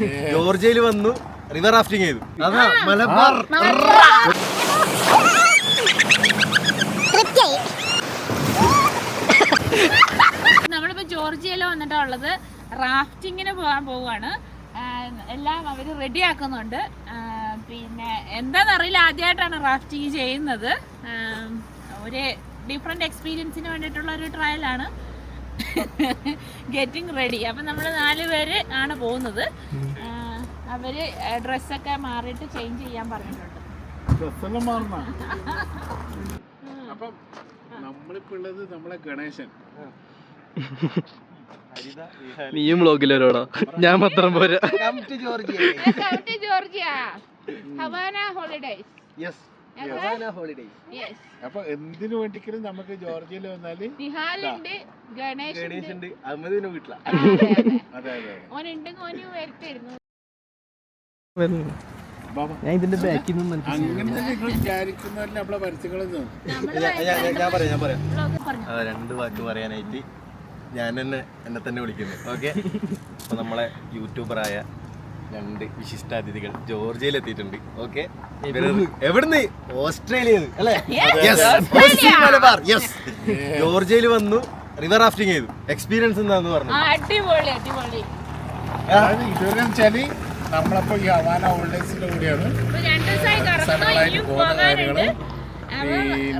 ജോർജിയയിൽ വന്നു river rafting ചെയ്തു. അതാ മലബാർ. നമ്മളിപ്പോ ജോർജിയയിൽ വന്നിട്ടുള്ളത് റാഫ്റ്റിങ്ങിന് പോകാൻ പോവാണ്. എല്ലാം അവർ റെഡി ആക്കുന്നുണ്ട്. പിന്നെ എന്താണെന്നറിയില്ല ആദ്യമായിട്ടാണ് റാഫ്റ്റിംഗ് ചെയ്യുന്നത്. ഒരു ഡിഫറെന്റ് എക്സ്പീരിയൻസിന് വേണ്ടിയിട്ടുള്ള ഒരു ആണ്. ഗെറ്റിംഗ് റെഡി അപ്പം നമ്മൾ നാല് പേര് ആണ് പോകുന്നത്. അവർ ഡ്രസ്സൊക്കെ മാറിയിട്ട് ചേഞ്ച് ചെയ്യാൻ പറഞ്ഞിട്ടുണ്ട്. ഡ്രസ്സെല്ലാം അപ്പം നമ്മളിപ്പോ ഉള്ളത് നമ്മളെ ഗണേശൻ. നീയും വ്ളോഗിലരോടാ ഞാൻ പത്രം പോരാ. ജോർജിയ. ഹവാന ഹോളിഡേസ് യെസ് അപ്പൊ എന്തിനു വേണ്ടിക്കലും നമുക്ക് ജോർജിയയിൽ വന്നാൽ ഗണേശ് അതെ അതെ ഞാൻ ഇതിന്റെ ബാക്കിൽ നിന്ന് അങ്ങനെ നിങ്ങൾ വിചാരിക്കുന്നവരിൽ നമ്മളെ പരസ്യങ്ങളൊന്നും ഞാൻ- ഞാൻ- ഞാൻ പറയാം ഞാൻ പറയാം. വ്ളോഗ് രണ്ട് വാക്ക് പറയാനായിട്ട് ഞാൻ തന്നെ എന്നെ തന്നെ വിളിക്കുന്നു ഓക്കെ? അപ്പൊ നമ്മളെ യൂട്യൂബറായ രണ്ട് വിശിഷ്ടാതിഥികൾ ജോർജിയയിൽ എത്തിയിട്ടുണ്ട് ഓക്കെ എവിടുന്ന്? ഓസ്ട്രേലിയ. അല്ലേ ജോർജിയയിൽ വന്നു റിവർ റാഫ്റ്റിംഗ് ചെയ്തു. എക്സ്പീരിയൻസ് എന്താന്ന് പറഞ്ഞു? ആ അടിപൊളി അടിപൊളി അതായത് ഇതുവരെ വെച്ചാൽ നമ്മളപ്പോ ഈ ഹവാന കൂടെയാണ്. ദിവസമായി കറങ്ങുന്നു സ്ഥലങ്ങളായിട്ട് ഇനിയും പോകുന്ന കാര്യങ്ങൾ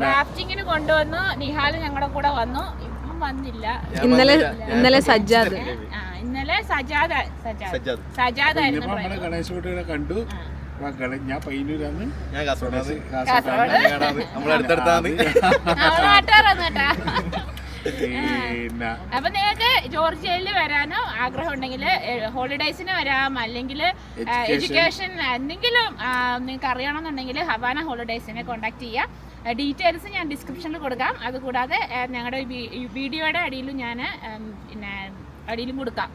റാഫ്റ്റിങ്ങിന് കൊണ്ടുവന്നു. നിഹാൽ ഞങ്ങളുടെ കൂടെ വന്നു. ഇപ്പം വന്നില്ല. ഇന്നലെ ഇന്നലെ സജ്ജാദ് ആ ഇന്നലെ സജാദ് സജാദ്. സജാദ്. ഇന്നിപ്പോ നമ്മളെ കുട്ടികളെ കണ്ടു. ഞാൻ പയ്യന്നൂരാണ്. ഞാൻ കാസർഗോഡ് കാസർഗോഡ് നമ്മൾ അടുത്തടുത്താണ്. നമ്മളെ നാട്ടുകാരാണ് കേട്ടാ. അപ്പൊ നിങ്ങൾക്ക് ജോർജിയയിൽ വരാനോ ആഗ്രഹം ഉണ്ടെങ്കിൽ ഹോളിഡേയ്സിന് വരാം അല്ലെങ്കിൽ എഡ്യൂക്കേഷൻ എന്തെങ്കിലും നിങ്ങൾക്ക് അറിയണമെന്നുണ്ടെങ്കിൽ ഹവാന ഹോളിഡേയ്സിനെ കോൺടാക്ട് ചെയ്യാം ഡീറ്റെയിൽസ് ഞാൻ ഡിസ്ക്രിപ്ഷനിൽ കൊടുക്കാം. അതുകൂടാതെ ഞങ്ങളുടെ വീഡിയോയുടെ അടിയിലും ഞാൻ പിന്നെ അടിയിലും കൊടുക്കാം.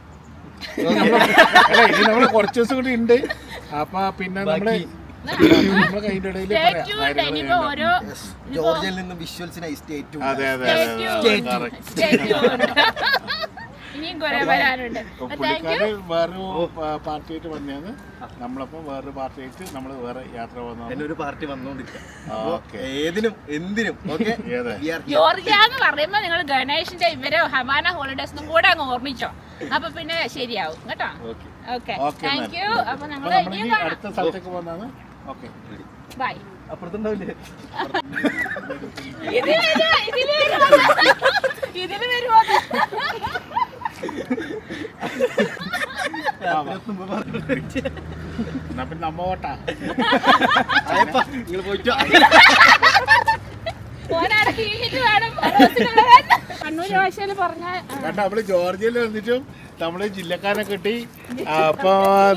നമ്മൾ കുറച്ച് ദിവസം കൂടി ഉണ്ട്. അപ്പൊ പിന്നെ നമ്മൾ ജോർജിയയിൽ നിന്ന് വിഷ്വൽസിനായി സ്റ്റേറ്റ് അതെ അതെ. ഇനിയും കുറെ വരാനുണ്ട് വേറൊരു പാർട്ടിയായിട്ട് വന്നതാണ് നമ്മളപ്പോ വേറൊരു പാർട്ടിയായിട്ട് നമ്മൾ വേറെ യാത്ര ഒരു പാർട്ടി വന്നോണ്ടിരിക്കാം ഓക്കെ ഏതിനും എന്തിനും പറയുമ്പോ നിങ്ങൾ ഗണേഷിന്റെ ഇവരോ ഹവാന ഹോളിഡേസിനും കൂടെ അങ്ങ് ഓർമ്മിച്ചോ അപ്പൊ പിന്നെ ശരിയാവും കേട്ടോ ഓക്കെ താങ്ക് യു അപ്പൊ ഇനി അടുത്ത സ്ഥലത്തേക്ക് പോകുന്നതാണ് ഓക്കെ ബൈ അപ്പുറത്തുണ്ടാവില്ലേ? ഇതിൽ വരൂ, ഇതിൽ വരൂ. ഇതിൽ വരുമോ എന്നാ പിന്നെ നമ്മ ഓട്ടാ നിങ്ങൾ പോയിട്ട്. കണ്ണൂർ ഭാഷയിൽ പറഞ്ഞ ജോർജിയയിൽ വന്നിട്ടും. നമ്മൾ ജില്ലക്കാരെ കിട്ടി. അപ്പൊ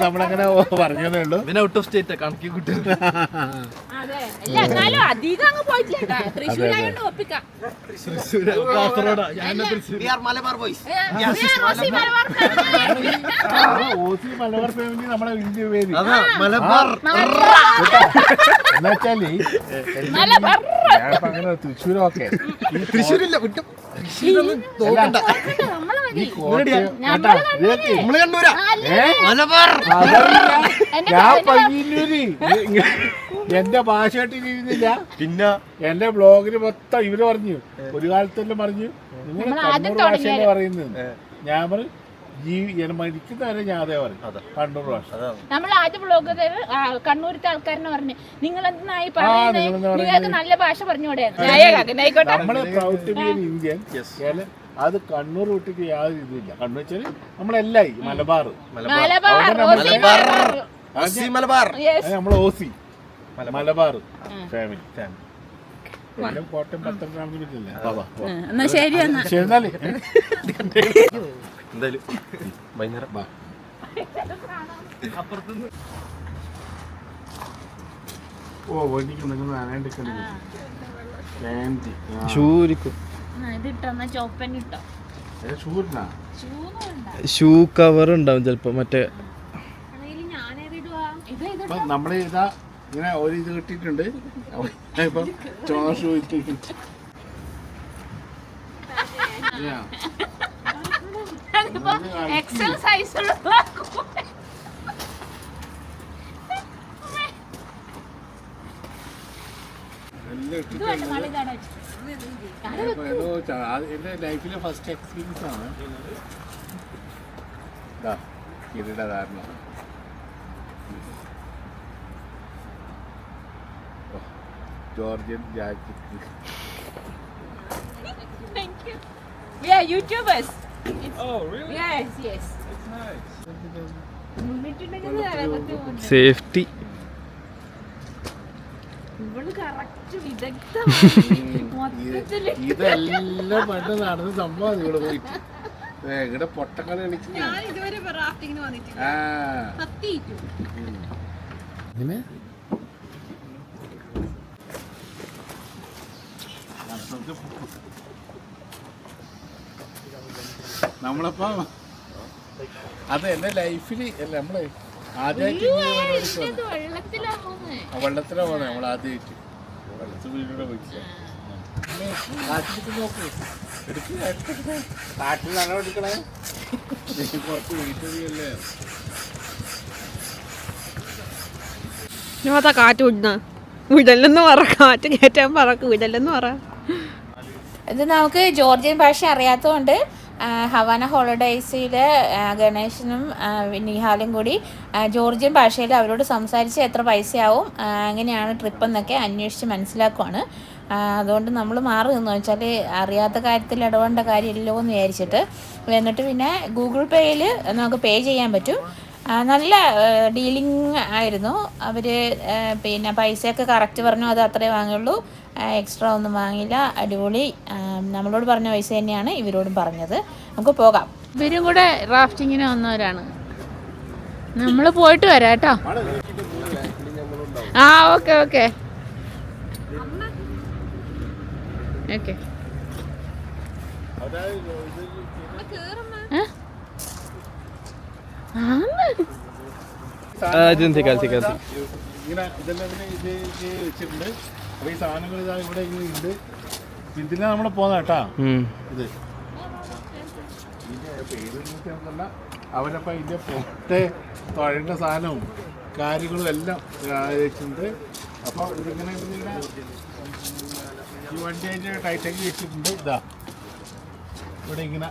നമ്മളങ്ങനെ പറഞ്ഞതേ ഉള്ളൂ. പിന്നെ ഔട്ട് ഓഫ് സ്റ്റേറ്റ് കണക്കി കിട്ടും. എന്നാലും അധികം അങ്ങ് പോയിട്ടില്ല തൃശ്ശൂരായോണ്ട് ഒപ്പിക്കാം. കാസർഗോഡാ ഞാൻ തൃശ്ശൂർ We മലബാർ ബോയ്സ്. ഓസി മലബാർ. ഫാമിലി. നമ്മളെ പേര്. മലബാർ. എന്നുവെച്ചാൽ മലബാർ. ഞാനിപ്പോ അങ്ങനെ തൃശ്ശൂരൊക്കെ. തൃശ്ശൂരില്ല വിട്ടു. ഞാൻ പയ്യന്നൂര്. എന്റെ ഭാഷയായിട്ട് ഇരുന്നില്ല. പിന്നെ? എന്റെ ബ്ലോഗിൽ മൊത്തം ഇവർ പറഞ്ഞു. ഒരു കാലത്തെല്ലാം പറഞ്ഞു. നിങ്ങൾ നമ്മൾ ആദ്യം കണ്ണൂർ ഭാഷയല്ലേ പറയുന്നത്. ഞാൻ പറഞ്ഞു ജീവി ഞാൻ മരിക്കുന്നവരെ ഞാൻ അതേ പറയും. കണ്ണൂർ ഭാഷ. നമ്മൾ ആദ്യ ബ്ലോഗ് കണ്ണൂരത്തെ ആൾക്കാരനെ പറഞ്ഞു നിങ്ങൾ എന്തിനായി? നിങ്ങൾക്ക് നല്ല ഭാഷ പറഞ്ഞുകൂടെ? ആയിക്കോട്ടെ നമ്മൾ പ്രൗഡ് ടു ബി ഇന്ത്യൻ. അത് കണ്ണൂർ വിട്ടിട്ട് യാതൊരു ഇതില്ല കണ്ണൂർ വെച്ചാൽ നമ്മളെല്ലായി. മലബാർ. മലബാർ. മലബാർ. റോസി മലബാർ. നമ്മൾ ഓസി. മലബാർ. Family family. എല്ലാം കോട്ടയം പത്തനംതിട്ട പറ്റില്ലേ എന്നാ ശരി എന്നാ. ശരി എന്നാൽ. എന്തായാലും. വൈകുന്നേരം. ബാ. ഓ വണ്ടിക്ക് നിങ്ങൾ ഷൂരിക്കും ഷൂ കവർ ഉണ്ടാവും ചെലപ്പോ മറ്റേ. നമ്മൾ ഇതാ ഇങ്ങനെ ഒരു ഇത് കിട്ടിയിട്ടുണ്ട്. ഇപ്പം ചോഷ എക്സസൈസ് എന്റെ ലൈഫിലെ ഫസ്റ്റ് എക്സ്പീരിയൻസ് ആണ്. കിരീടധാരണം. Georgian jacket Thank you. We are YouTubers. Oh, really? Yes, yes. It's nice. Safety ഇതെല്ലാം പണ്ട് നടന്ന സംഭവം ഇവിടെ പോയിട്ട് ഇവിടെ പൊട്ടക്കളി കളിച്ചു ആ ഉം. ഇങ്ങനെ നമ്മളപ്പോ അത് എന്റെ ലൈഫിൽ അല്ല നമ്മൾ ആദ്യമായിട്ട് വെള്ളത്തിലാ പോണേ നമ്മൾ ആദ്യമായിട്ട് വെള്ളത്തിൽ വീടിലൂടെ പോയിട്ടില്ല. എടുക്ക്. കാട്ടിലാണോ എടുക്കണേ നീ കുറച്ച് വീട്ടിലല്ലേ ഇനി കാറ്റ് വിടുന്ന. വിടലെന്ന് പറ കാറ്റ് കയറ്റാൻ പറക്ക് വിടല്ലെന്ന് പറ. ഇത് നമുക്ക് ജോർജിയൻ ഭാഷ അറിയാത്തതുകൊണ്ട് ഹവാന ഹോളിഡേയ്സിൽ ഗണേശനും നിഹാലും കൂടി ജോർജിയൻ ഭാഷയിൽ അവരോട് സംസാരിച്ച് എത്ര പൈസയാവും അങ്ങനെയാണ് ട്രിപ്പ് എന്നൊക്കെ അന്വേഷിച്ച് മനസ്സിലാക്കുവാണ്. അതുകൊണ്ട് നമ്മൾ മാറി എന്ന് വെച്ചാൽ അറിയാത്ത കാര്യത്തിൽ ഇടപെടേണ്ട കാര്യമില്ലല്ലോ എന്ന് വിചാരിച്ചിട്ട്. എന്നിട്ട് പിന്നെ ഗൂഗിൾ പേയിൽ നമുക്ക് പേ ചെയ്യാൻ പറ്റും. നല്ല ഡീലിംഗ് ആയിരുന്നു. അവർ പിന്നെ പൈസയൊക്കെ കറക്റ്റ് പറഞ്ഞു അത് അത്രേ വാങ്ങുള്ളൂ. എക്സ്ട്രാ ഒന്നും വാങ്ങില്ല അടിപൊളി. നമ്മളോട് പറഞ്ഞ പൈസ തന്നെയാണ് ഇവരോടും പറഞ്ഞത്. നമുക്ക് പോകാം. ഇവരും കൂടെ റാഫ്റ്റിങ്ങിന് വന്നവരാണ്. നമ്മൾ പോയിട്ട് വരാം കേട്ടോ. ആ ഓക്കെ ഓക്കെ ഓക്കെ ഇതെന്തി കാലത്തി കാലത്തി ഇങ്ങനെ ഇതെല്ലാം ഇത് വെച്ചിട്ടുണ്ട്. അപ്പൊ ഈ സാധനങ്ങൾ ഇതാ ഇവിടെ ഇങ്ങനെ ഉണ്ട്. ഇതിനെ നമ്മൾ പോന്ന കേട്ടാ. ഇത്. ഇതിന്റെ പേര് നോക്കിയല്ല അവരപ്പം ഇതിന്റെ പൊട്ടെ തുഴേണ്ട സാധനവും കാര്യങ്ങളും എല്ലാം വെച്ചിട്ടുണ്ട്. അപ്പോൾ ഇതിങ്ങനെ ഈ വണ്ടി അതിന്റെ ടൈറ്റാക്കി വെച്ചിട്ടുണ്ട്. ഇതാ. ഇവിടെ ഇങ്ങനെ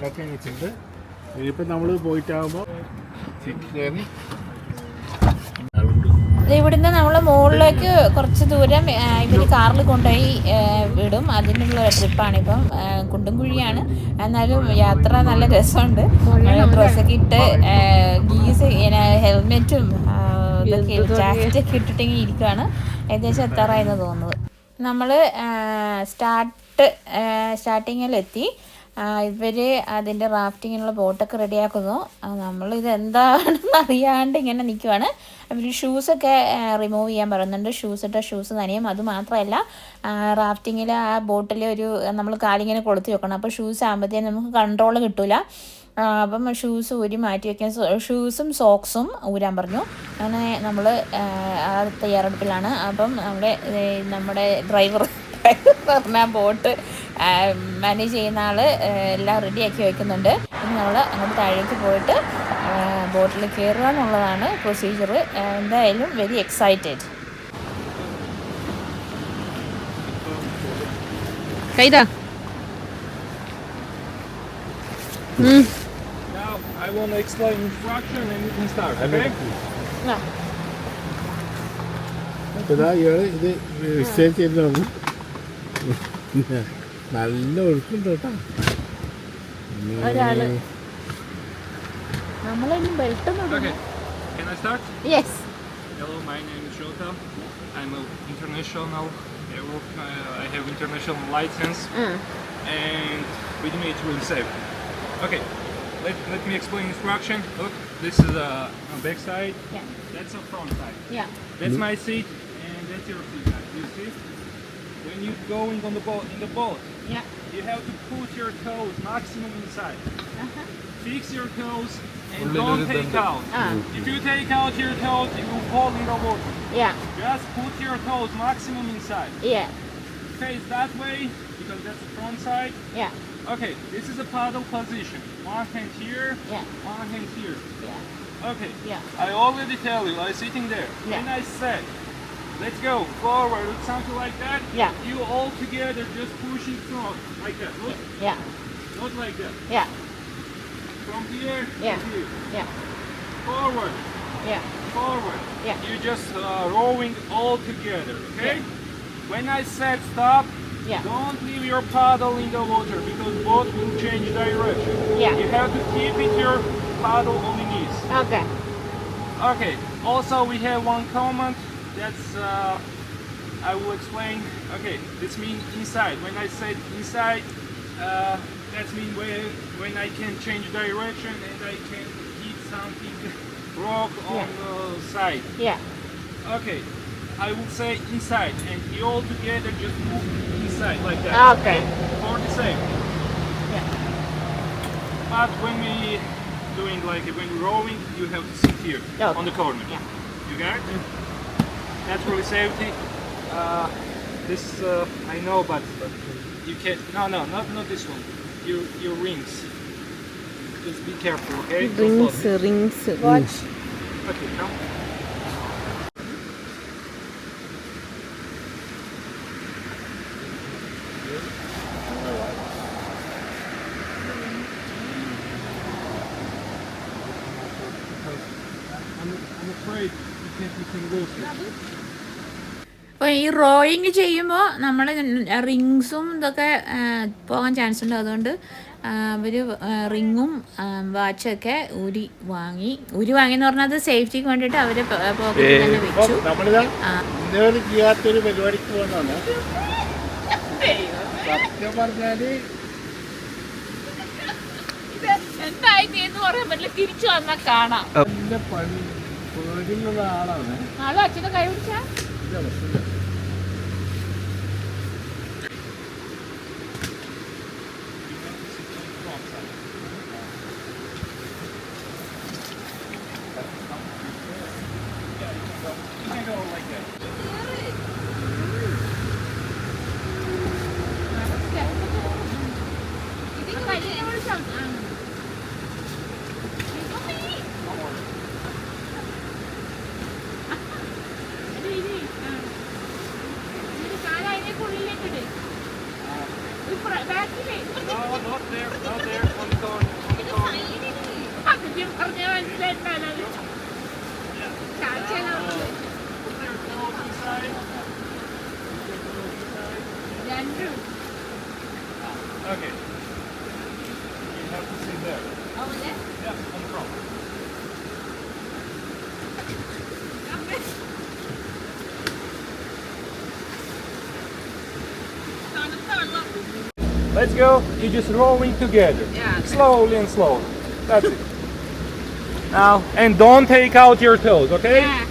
ടൈറ്റാക്കി വെച്ചിട്ടുണ്ട്. ഇനിയിപ്പോൾ നമ്മൾ പോയിട്ടാകുമ്പോൾ സിറ്റ് കയറി ഇവിടുന്ന് നമ്മൾ മുകളിലേക്ക് കുറച്ച് ദൂരം ഇവർ കാറിൽ കൊണ്ടുപോയി വിടും. അതിനുള്ള ട്രിപ്പാണ് ഇപ്പം ആ, കുണ്ടും കുഴിയാണ് എന്നാലും യാത്ര നല്ല രസമുണ്ട്. ഡ്രസ്സൊക്കെ ഇട്ട് ഗീസ് ഹെൽമെറ്റും ഇതൊക്കെ ജാക്കറ്റൊക്കെ ഇട്ടിട്ടെങ്കിൽ ഇരിക്കുകയാണ് ഏകദേശം എത്താറായെന്ന് തോന്നുന്നത്. നമ്മൾ സ്റ്റാർട്ട് സ്റ്റാർട്ടിങ്ങിലെത്തി. ഇവർ അതിന്റെ റാഫ്റ്റിങ്ങിനുള്ള ബോട്ടൊക്കെ റെഡിയാക്കുന്നു നമ്മളിത് എന്താണെന്ന് അറിയാണ്ട് ഇങ്ങനെ നിൽക്കുവാണ് അവർ ഷൂസൊക്കെ റിമൂവ് ചെയ്യാൻ പറയുന്നുണ്ട്. ഷൂസ് ഇട്ട ഷൂസ് നനയും. അത് മാത്രമല്ല റാഫ്റ്റിങ്ങിൽ ആ ബോട്ടിൽ ഒരു നമ്മൾ കാലിങ്ങനെ കൊളുത്തി വെക്കണം. അപ്പോൾ ഷൂസ് ആകുമ്പോഴത്തേക്കും നമുക്ക് കൺട്രോൾ കിട്ടില്ല അപ്പം ഷൂസ് ഊരി മാറ്റി വയ്ക്കാൻ ഷൂസും സോക്സും ഊരാൻ പറഞ്ഞു. അങ്ങനെ നമ്മൾ തയ്യാറെടുപ്പിലാണ്. അപ്പം നമ്മുടെ നമ്മുടെ ഡ്രൈവർ പറഞ്ഞ ബോട്ട് മാനേജ് ചെയ്യുന്ന ആൾ എല്ലാം റെഡി ആക്കി വെക്കുന്നുണ്ട്. ഇനി നമ്മൾ അങ്ങോട്ട് താഴേക്ക് പോയിട്ട് ബോട്ടിൽ കയറുക എന്നുള്ളതാണ് പ്രൊസീജിയർ എന്തായാലും വെരി എക്സൈറ്റഡ് കൈതാ. Now I to explain instruction and you can start. Okay? ഇതാ ഇയാൾ ഇത് വിശ്വസിച്ച് ചെയ്തതാണ്. നല്ല ഒഴുക്കുണ്ട് കേട്ടോ ഒരാള് നമ്മളിനി belt Okay. Can I start? Yes Hello, my name is Jota. I'm an international. I work. Uh, I have international license, and with me it's really safe. Okay. Let, let me explain instruction. Look, this is a, a back side. Yeah. That's a front side. Yeah. That's my seat, and that's your seat. guys. You see? When you're going on the boat in the boat, Yeah. you have to put your toes maximum inside. Uh-huh. Fix your toes and don't take out. Ah. If you take out your toes, you will fall in the water. Yeah. Just put your toes maximum inside. Yeah. Face that way because that's the front side. Yeah. Okay, this is a paddle position. One hand here, Yeah. one hand here. Yeah. Okay. Yeah. I already tell you, I'm sitting there. Yeah. When I said Let's go forward. Look, something like that. Yeah. You all together just pushing front like that. Look, Yeah, not like that. yeah, From here Yeah. here. yeah, Forward, yeah, forward. Yeah. You're just uh, rowing all together. Okay. When I said stop, yeah, don't leave your paddle in the water because boat will change direction. Yeah. You have to keep it your paddle on the knees. okay. Okay. Also, we have one comment. That's uh, I will explain. Okay, this means inside. When I said inside, uh, that means when when I can change direction and I can hit something rock on the side. Yeah, Okay, I will say inside, and you all together just move inside like that. Okay. For the same. Yeah. But when we doing like when rowing, you have to sit here Okay. on the corner. Yeah. You got it? naturally safety. Uh, this uh, I know, but you can no no not not this one. Your your rings. Just be careful, okay? Rings, rings. Watch. Okay, come. ഈ റോയിങ് ചെയ്യുമ്പോൾ നമ്മൾ റിങ്സും ഇതൊക്കെ പോകാൻ chance ഉണ്ട്. അതുകൊണ്ട് അവർ റിങ്ങും വാച്ചൊക്കെ ഊരി വാങ്ങി. ഊരി വാങ്ങി എന്ന് പറഞ്ഞാൽ അത് സേഫ്റ്റിക്ക് വേണ്ടിയിട്ട് അവർ പോക്കറ്റിൽ തന്നെ വെച്ചു. ചെയ്യാത്തൊരു പരിപാടിക്ക് പോകുന്നതാണ്. സത്യം പറഞ്ഞാൽ തിരിച്ചു വന്നാൽ കാണാം. നാളെ അച്ഛനെ കൈ പിടിച്ചാ? Okay. You have to sit there. Over there? Yeah, on the front. Let's go. You're just rolling together. Yeah. Slowly and slowly. That's it. Now, and don't take out your toes, okay? Yeah.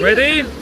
Ready?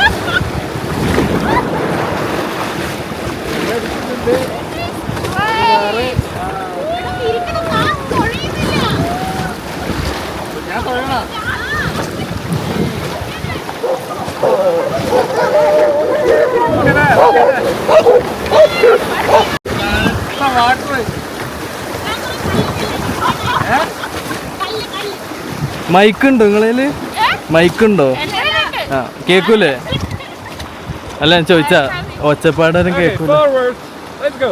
ആദ്യത്തെ എടുക്കുന്നുണ്ട്. വേറെ, ആ, ഞാൻ പറയണ Look at that. Look at mic ഉണ്ടോ നിങ്ങളേൽ മൈക്കുണ്ടോ ആ കേക്കൂലേ അല്ല ഞാൻ ചോദിച്ചാ ഒച്ചപ്പാടും Okay, കേക്കൂല forward. Let's go.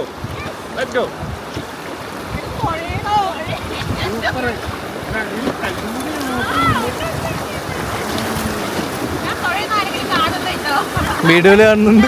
Let's go. വീഡിയോയിൽ കാണുന്നുണ്ട്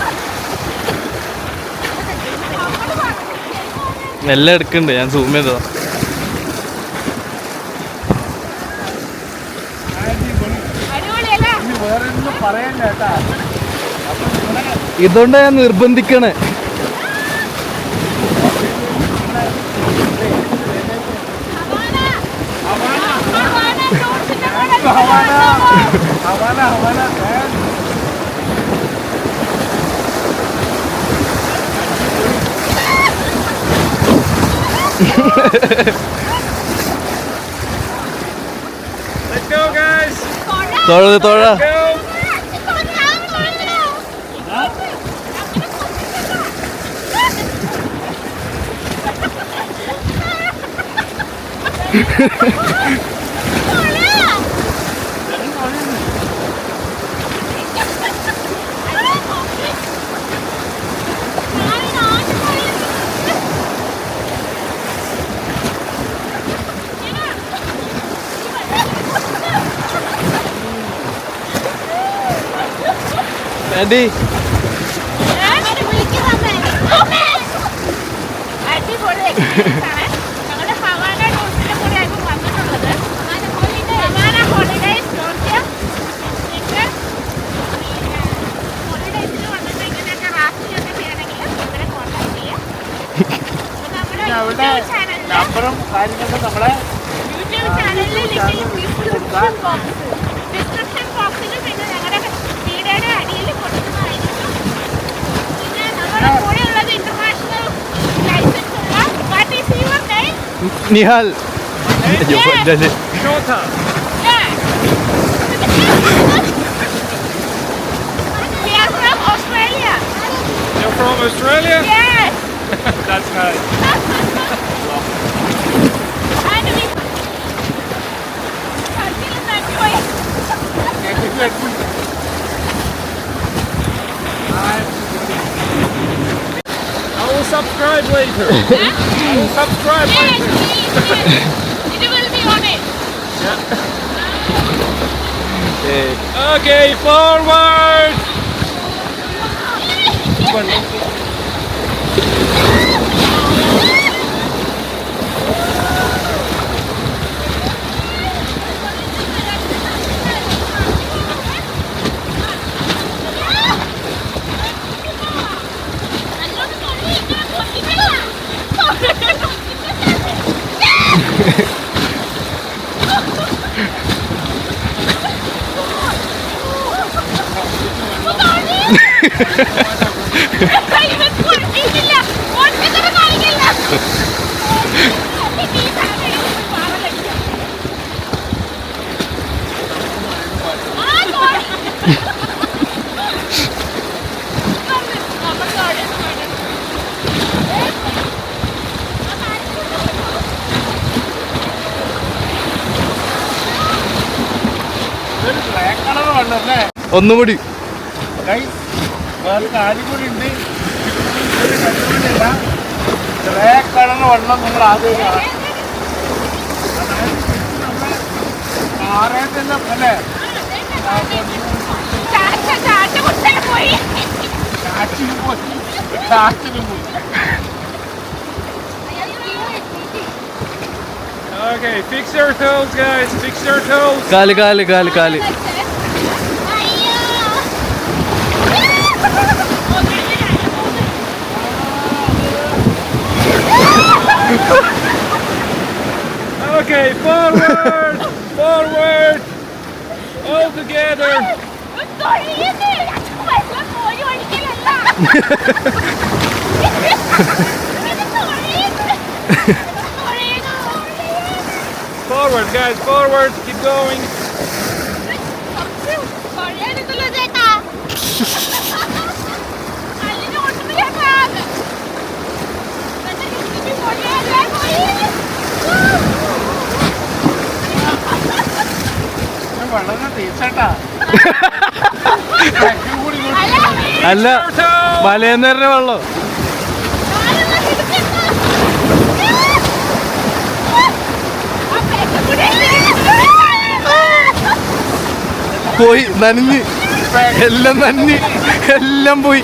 എല്ലാം എടുക്കുന്നുണ്ട് ഞാൻ സൂം ചെയ്തതാ ഇതുകൊണ്ട് ഞാൻ നിർബന്ധിക്കണേ ഹവാന ഹവാന ഏ? Let's go, guys. Tora, Tora. Ha ha ha! നമ്മുടെ അവിടെ നമ്പറും കാര്യങ്ങളും നമ്മളെ യൂട്യൂബ് ചാനലിൽ Nihal! Yes. lang dali. We are from Australia. You're from Australia? Yes. That's nice. And we... I. subscribe later. I will subscribe Yes, later. please, yes. It will be on it. ഏ, Okay, forward. ഒന്നുകൂടി. Guys വേറെ കാര്യം കൂടി ഉണ്ട്. ഒരു കണ്ടുപിടില്ല black colour വെള്ളം നിങ്ങൾ ആദ്യം കാണാം. ആറേറ്റല്ല അല്ലേ? ചാച്ച ചാച്ച കുത്തനെ പോയി. കാറ്റിന് പോയി കാറ്റിന് പോയി. Okay, fix your toes, guys. Fix your toes. കാൽ കാൽ കാൽ കാൽ. Okay, forward. forward. All together. Forward, guys. Forward. Keep going. അല്ല. മലയെന്ന് പറഞ്ഞ വെള്ളം? പോയി നനഞ്ഞ്. എല്ലാം നനഞ്ഞ്. എല്ലാം പോയി.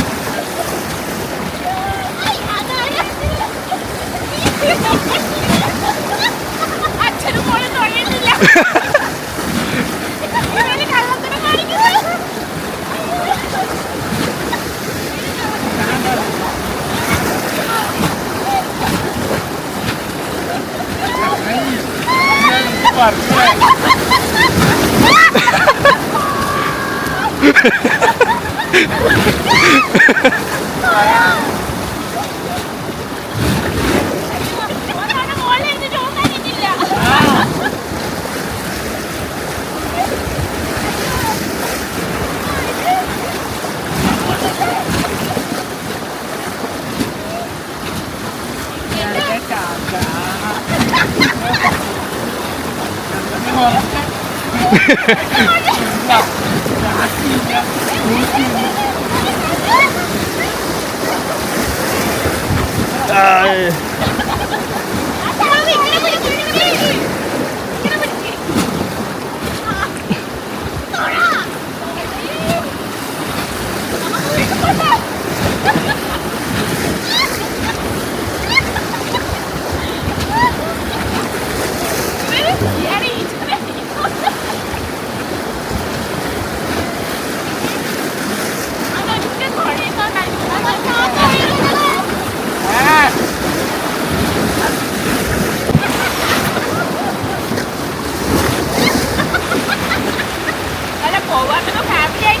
ഇങ്ങനെ പിടിക്ക്, ഇങ്ങനെ പിടിക്ക്. ഇങ്ങനെ പിടിക്ക്. ആ. തൊഴ. ഇയാളെ ഈച്ചനെ അതൊക്കെ തൊഴയുന്നോണ്ടായിരിക്കും. അതൊക്കെ ആ തൊഴയുന്നത്. അല്ല പോവാനൊക്കെ ഫാമിലി ആയിട്ട് പോകാനൊന്നും ഇഷ്ടം നമ്മൾ ഓസ്ട്രേലിയയിലൊന്നും ചെയ്യുന്നില്ല ഒന്നും പോവാനില്ല ഇവിടെ നല്ല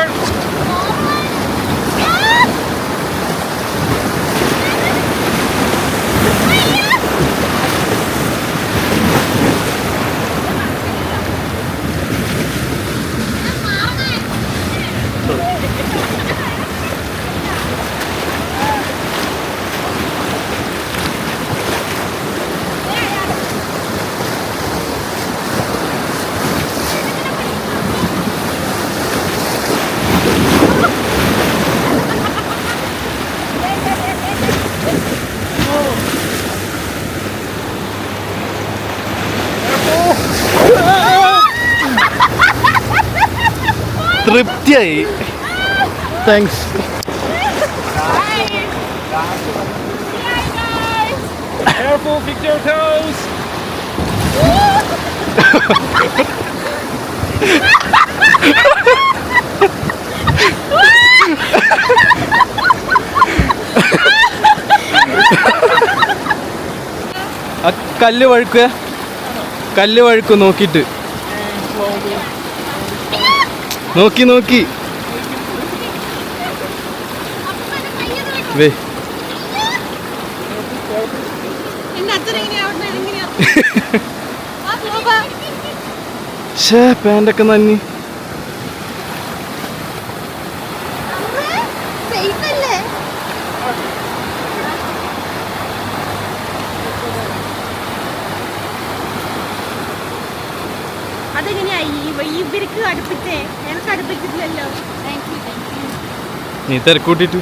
തൃപ്തിയായി thanks Bye. Bye, guys. Careful, fix your toes. കല്ല് വഴുക്കുക കല്ല് വഴുക്കും നോക്കിയിട്ട് നോക്കി നോക്കി വേ എന്നെ അച്ഛൻ എങ്ങനെയാ അവിടെ എങ്ങനെയാ ആ നോക്കി ഷേ പാന്റൊക്കെ നന്ദി അതെങ്ങനെയാ ഇവർക്ക് അടുപ്പിച്ചേ? നീ തിരക്കൂട്ടിട്ട്.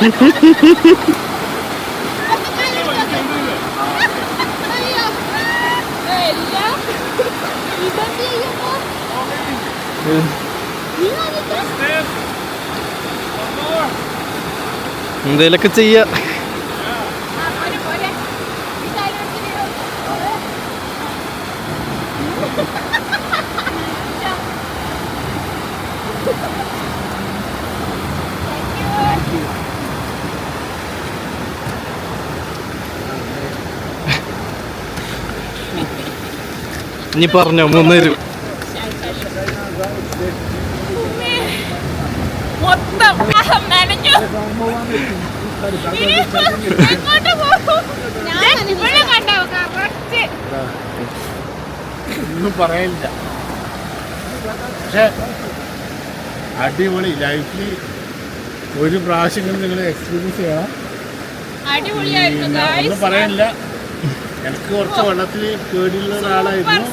ആ ha ha ha നീ എന്തേലൊക്കെ ചെയ്യ. ഇനി പറഞ്ഞോ മൂന്നേരും അഹം നനഞ്ഞു ഇനി എങ്ങോട്ട് പോകും ഞാൻ ഇവിടെ കണ്ടോ കറക്റ്റ് പറയാനില്ല പക്ഷെ അടിപൊളി ലൈഫിൽ ഒരു പ്രാവശ്യം നിങ്ങൾ എക്സ്പീരിയൻസ് ചെയ്യണം. ഒന്നും. പറയാനില്ല എനിക്ക് കുറച്ച് വെള്ളത്തിൽ പേടിയുള്ള ഒരാളായിരുന്നു.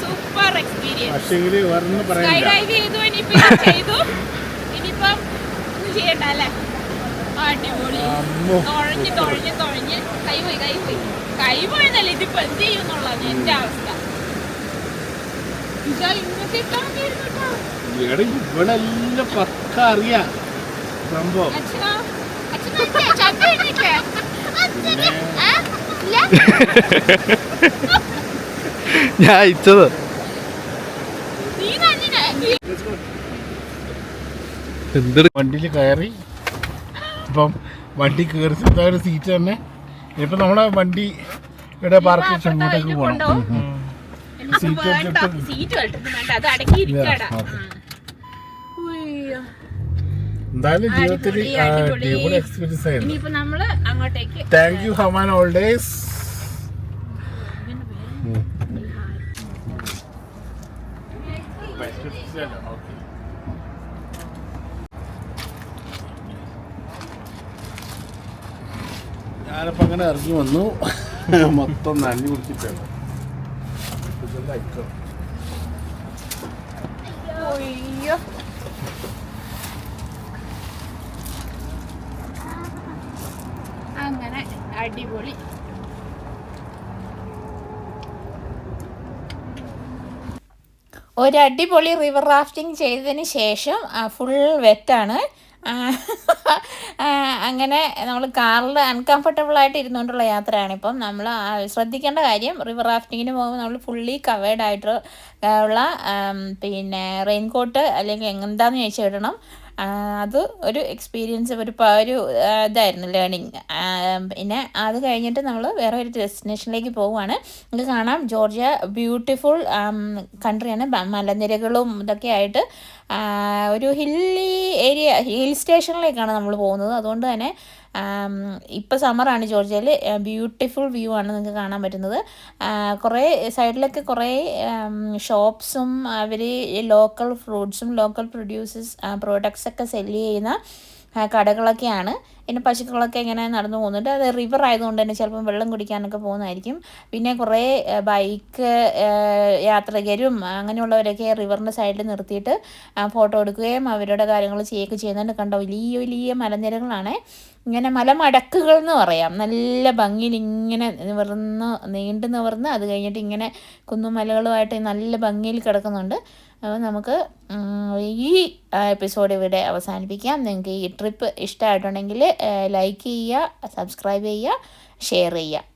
പക്ഷെങ്കിൽ വേറൊന്നും പറയാനില്ല. തുഴഞ്ഞ് തുഴഞ്ഞ് തുഴഞ്ഞ്. കൈ പോയി കൈ പോയി. കൈ പോയെന്നല്ല ഇതിപ്പോ എന്ത് ചെയ്യുന്നുള്ളത്? എന്റെ അവസ്ഥ ഇതാ ഇങ്ങോട്ട് ഇട്ടാ മതിയായിരുന്നു കേട്ടോ. ഇവിടെ ഇവിടെ എല്ലാം പക്ക അറിയാം. സംഭവം? ഞാൻ അയച്ചത് എന്തൊരു വണ്ടിയിൽ കയറി. അപ്പം വണ്ടി കയറി ഒരു സീറ്റ് തന്നെ. ഇപ്പം നമ്മളെ വണ്ടി ഇവിടെ പാർക്ക് ചെങ്ങോട്ടേക്ക് പോകണം വേണ്ട. സീറ്റ് അത് അടക്കി ഇരിക്കടാ. എന്തായാലും ജീവിതത്തിൽ അടിപൊളി, എക്സ്പീരിയൻസ് ആയിരുന്നു. ഇനിയിപ്പോ നമ്മൾ അങ്ങോട്ടേക്ക് താങ്ക് യു ഹമാൻ ഓൾ ഡേയ്സ് ഞാനിപ്പോ അങ്ങനെ ഇറങ്ങി വന്നു. മൊത്തം നനഞ്ഞു കുടിച്ചിട്ടാണ്. ഉയ്യോ. അങ്ങനെ അടിപൊളി. ഒരു അടിപൊളി റിവർ റാഫ്റ്റിംഗ് ചെയ്തതിന് ശേഷം ഫുൾ വെറ്റാണ് അങ്ങനെ നമ്മൾ കാറിൽ അൺകംഫർട്ടബിൾ ആയിട്ട് ഇരുന്നുകൊണ്ടുള്ള യാത്രയാണ് ഇപ്പം. നമ്മൾ ശ്രദ്ധിക്കേണ്ട കാര്യം റിവർ റാഫ്റ്റിങ്ങിന് പോകുമ്പോൾ നമ്മൾ ഫുള്ളി കവേർഡ് ആയിട്ട് ഉള്ള പിന്നെ റെയിൻകോട്ട് അല്ലെങ്കിൽ എന്താണെന്ന് ചോദിച്ചാൽ അത് ഒരു എക്സ്പീരിയൻസ് ഒരു ഒരു ഇതായിരുന്നു ലേണിങ് പിന്നെ അത് കഴിഞ്ഞിട്ട് നമ്മൾ വേറെ ഒരു ഡെസ്റ്റിനേഷനിലേക്ക് പോവുകയാണ് നമുക്ക് കാണാം ജോർജിയ ബ്യൂട്ടിഫുൾ കൺട്രിയാണ് മലനിരകളും ഇതൊക്കെ ആയിട്ട് ഒരു ഹില്ലി ഏരിയ ഹിൽ സ്റ്റേഷനിലേക്കാണ് നമ്മൾ പോകുന്നത്. അതുകൊണ്ട് തന്നെ ഇപ്പോൾ സമ്മറാണ് ജോർജിയയിൽ ബ്യൂട്ടിഫുൾ വ്യൂ ആണ് നിങ്ങൾക്ക് കാണാൻ പറ്റുന്നത്. കുറേ സൈഡിലൊക്കെ കുറേ ഷോപ്സും അവർ ലോക്കൽ ഫ്രൂട്ട്സും ലോക്കൽ പ്രൊഡ്യൂസേഴ്സ് പ്രോഡക്ട്സ് ഒക്കെ സെല്ല് ചെയ്യുന്ന കടകളൊക്കെയാണ്. പിന്നെ പശുക്കളൊക്കെ ഇങ്ങനെ നടന്നു പോകുന്നുണ്ട്. അത് റിവർ ആയതുകൊണ്ട് തന്നെ ചിലപ്പം വെള്ളം കുടിക്കാനൊക്കെ പോകുന്നതായിരിക്കും. പിന്നെ കുറേ ബൈക്ക് യാത്രികരും അങ്ങനെയുള്ളവരൊക്കെ റിവറിന്റെ സൈഡിൽ നിർത്തിയിട്ട് ഫോട്ടോ എടുക്കുകയും അവരുടെ കാര്യങ്ങൾ ചെയ്യുകയൊക്കെ ചെയ്യുന്നുണ്ട്. കണ്ടോ വലിയ വലിയ മലനിരകളാണ്. ഇങ്ങനെ മലമടക്കുകൾ എന്ന് പറയാം. നല്ല ഭംഗിയിൽ ഇങ്ങനെ നിവർന്ന് നീണ്ടു നിവർന്ന് അത് കഴിഞ്ഞിട്ട് ഇങ്ങനെ കുന്നുമലകളുമായിട്ട് നല്ല ഭംഗിയിൽ കിടക്കുന്നുണ്ട്. അപ്പോൾ നമുക്ക് ഈ എപ്പിസോഡ് ഇവിടെ അവസാനിപ്പിക്കാം. നിങ്ങൾക്ക് ഈ ട്രിപ്പ് ഇഷ്ടമായിട്ടുണ്ടെങ്കിൽ ലൈക്ക് ചെയ്യുക സബ്സ്ക്രൈബ് ചെയ്യുക ഷെയർ ചെയ്യുക.